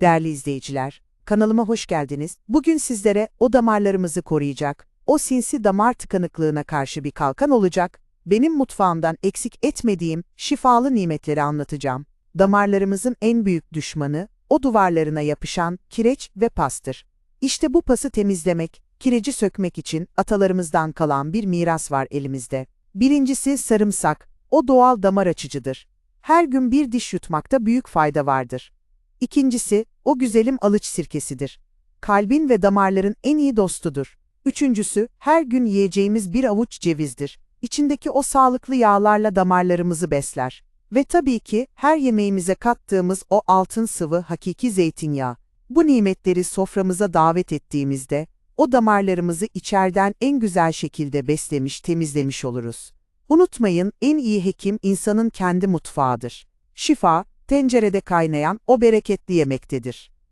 Değerli izleyiciler, kanalıma hoş geldiniz. Bugün sizlere o damarlarımızı koruyacak, o sinsi damar tıkanıklığına karşı bir kalkan olacak, benim mutfağımdan eksik etmediğim şifalı nimetleri anlatacağım. Damarlarımızın en büyük düşmanı, o duvarlarına yapışan kireç ve pastır. İşte bu pası temizlemek, kireci sökmek için atalarımızdan kalan bir miras var elimizde. Birincisi sarımsak, o doğal damar açıcıdır. Her gün bir diş yutmakta büyük fayda vardır. İkincisi, o güzelim alıç sirkesidir. Kalbin ve damarların en iyi dostudur. Üçüncüsü, her gün yiyeceğimiz bir avuç cevizdir. İçindeki o sağlıklı yağlarla damarlarımızı besler. Ve tabii ki her yemeğimize kattığımız o altın sıvı hakiki zeytinyağı. Bu nimetleri soframıza davet ettiğimizde, o damarlarımızı içeriden en güzel şekilde beslemiş, temizlemiş oluruz. Unutmayın, en iyi hekim insanın kendi mutfağıdır. Şifa, tencerede kaynayan o bereketli yemektedir.